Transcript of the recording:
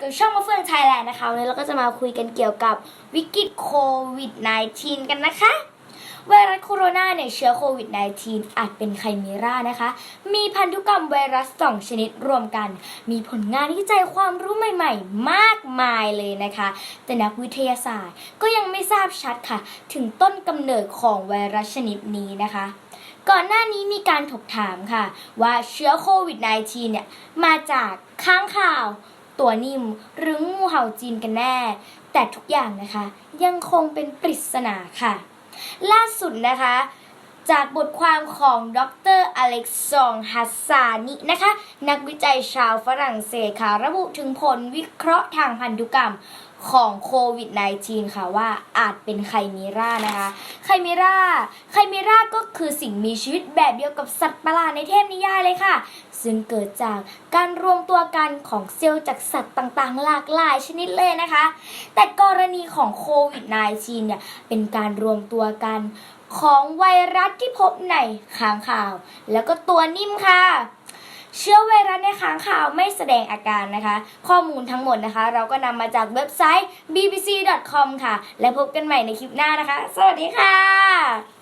กับช่องมาเฟืองไทยแลนด์นะคะวันนี้เราก็จะมาคุยกันเกี่ยวกับวิกฤตโควิด -19 กันนะคะ ไวรัสโคโรนาเนี่ยเชื้อโควิด -19 อาจเป็นไคมีรานะคะ มีพันธุกรรมไวรัส 2 ชนิดรวมกัน มีผลงานวิจัยความรู้ใหม่ ๆ มากมายเลยนะคะ แต่นักวิทยาศาสตร์ก็ยังไม่ทราบชัดค่ะ ถึงต้นกำเนิดของไวรัสชนิดนี้นะคะก่อนหน้านี้มีการถกถามค่ะ ว่าเชื้อโควิด -19 เนี่ยมาจากค้างข่าว ตัวนิ่ม หรืองูเห่าจีนกันแน่ แต่ทุกอย่างนะคะยังคงเป็นปริศนาค่ะ ล่าสุดนะคะ จากบทความของดรอเล็กซองฮัสซานินะคะ นักวิจัยชาวฝรั่งเศสค่ะ ระบุถึงผลวิเคราะห์ทางพันธุกรรม ของโควิด -19 ค่ะว่าอาจเป็นไคมีรานะคะไคมีราไคมีราก็คือสิ่งมีชีวิตแบบเดียวกับสัตว์ประหลาดในเทพนิยายเลยค่ะ ซึ่งเกิดจากการรวมตัวกันของเซลล์จากสัตว์ต่างๆ หลากหลายชนิดเลยนะคะ แต่กรณีของโควิด -19 เนี่ยเป็นการรวมตัวกันของไวรัสที่พบในค้างคาว แล้วก็ตัวนิ่มค่ะ เชื้อไวรัสในค้างคาวไม่แสดงอาการนะคะ ข้อมูลทั้งหมดนะคะ เราก็นำมาจากเว็บไซต์ bbc.com ค่ะ และพบกันใหม่ในคลิปหน้านะคะ สวัสดีค่ะ